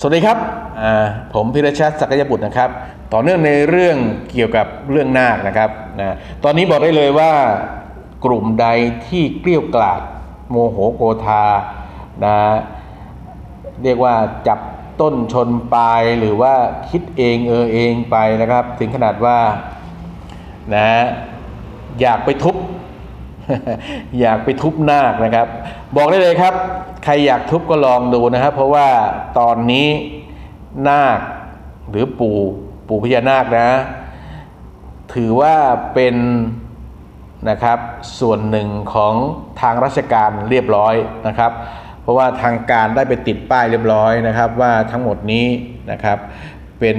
สวัสดีครับ ผมพิรชัดศักยบุตรนะครับ ต่อเนื่องในเรื่องเกี่ยวกับเรื่องนาคนะครับนะตอนนี้บอกได้เลยว่ากลุ่มใดที่เกลี้ยวกล่อมโมโหโกธานะเรียกว่าจับต้นชนปลายหรือว่าคิดเองเออเองไปนะครับ ถึงขนาดว่านะอยากไปทุบ อยากไปทุบนาคนะครับ บอกได้เลยครับ ใครอยากทุบก็ลองดูนะครับ เพราะว่าตอนนี้นาคหรือปู่ปู่พญานาคนะ ถือว่าเป็นนะครับส่วนหนึ่งของทางราชการเรียบร้อยนะครับ เพราะว่าทางการได้ไปติดป้ายเรียบร้อยนะครับ ว่าทั้งหมดนี้นะครับเป็น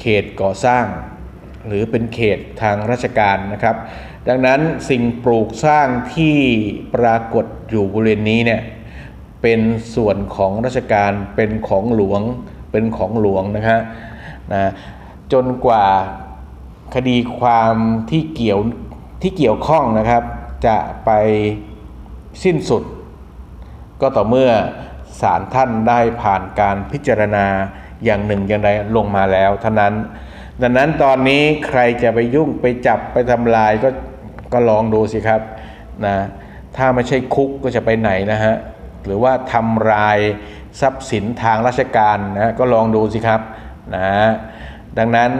เขตก่อสร้าง หรือเป็นเขตทางราชการนะครับ ดังนั้นสิ่งปลูกสร้างที่ปรากฏอยู่บริเวณนี้เนี่ยเป็นส่วนของราชการเป็นของหลวงเป็นของหลวงนะฮะนะจนกว่าคดีความที่เกี่ยวที่เกี่ยวข้องนะครับ จะไปสิ้นสุด ก็ต่อเมื่อศาลท่านได้ผ่านการพิจารณาอย่างหนึ่งอย่างใดลงมาแล้วเท่านั้น ดังนั้นตอนนี้ใครจะไปยุ่งไปจับไปทำลายก็ก็ลองดูสิครับนะถ้าไม่ใช่คุกก็จะไปไหนนะฮะหรือว่าทำลายทรัพย์สินทางราชการนะก็ลองดูสิครับนะดังนั้น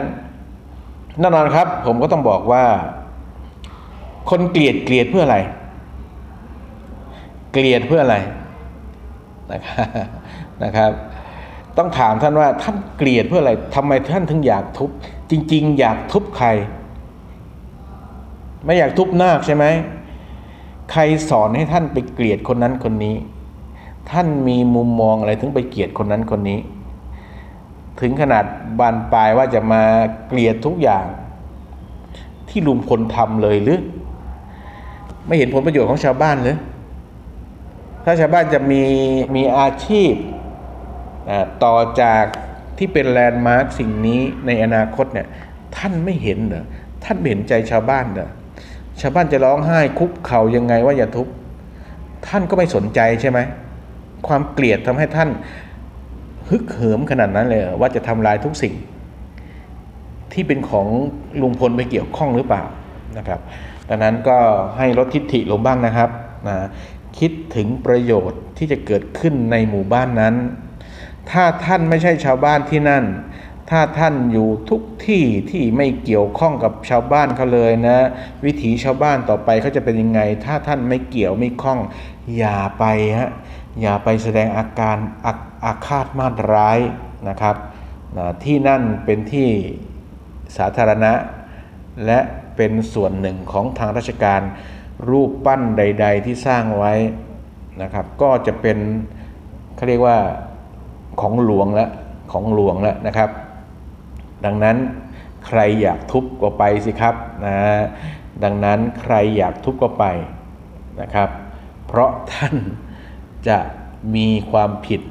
แน่นอนครับผมก็ต้องบอกว่า คนเกลียดเกลียดเพื่ออะไร เกลียดเพื่ออะไรนะครับนะครับ ต้องถามท่านว่าท่านเกลียดเพื่ออะไรทำไมท่านถึงอยากทุบ จริง ๆ อยากทุบใคร ไม่อยากทุบนาคใช่ไหมใครสอนให้ท่านไปเกลียดคนนั้นคนนี้ ท่านมีมุมมองอะไรถึงไปเกลียดคนนั้นคนนี้ ถึงขนาดบานปลายว่าจะมาเกลียดทุกอย่าง ที่ลุงพลทำเลยหรือ ไม่เห็นผลประโยชน์ของชาวบ้านหรือถ้าชาวบ้านจะมีมีอาชีพ ต่อจากที่เป็นแลนด์มาร์คสิ่งนี้ในอนาคตเนี่ยท่านไม่เห็นเหรอท่านเห็นใจชาวบ้านเหรอชาวบ้านจะร้องไห้คุกเข่ายังไงว่าอย่าทุบท่านก็ไม่สนใจใช่ไหมความเกลียดทำให้ท่านฮึกเหิมขนาดนั้นเลยว่าจะทำลายทุกสิ่ง ที่เป็นของลุงพลไปเกี่ยวข้องหรือเปล่านะครับ ดังนั้นก็ให้ลดทิฐิลงบ้างนะครับนะคิดถึงประโยชน์ที่จะเกิดขึ้นในหมู่บ้านนั้น ถ้าท่านไม่ใช่ชาวบ้านที่นั่น ถ้าท่านอยู่ทุกที่ที่ไม่เกี่ยวข้องกับชาวบ้านเขาเลยนะ วิถีชาวบ้านต่อไปเขาจะเป็นยังไง ถ้าท่านไม่เกี่ยวไม่ข้อง อย่าไปฮะอย่าไปแสดงอาการอาอาฆาตมาดร้ายนะครับนะที่นั่นเป็นที่สาธารณะ และเป็นส่วนหนึ่งของทางราชการรูปปั้นใด ๆ ที่สร้างไว้นะครับ ก็จะเป็นเขาเรียกว่า ของหลวงแล้วของหลวงแล้วนะครับ ดังนั้นใครอยากทุบก็ไปสิครับนะดังนั้นใครอยากทุบก็ไปนะครับ เพราะท่านจะมีความผิด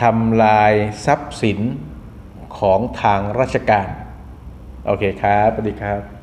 ทำลายทรัพย์สินของทางราชการ โอเคครับสวัสดีครับ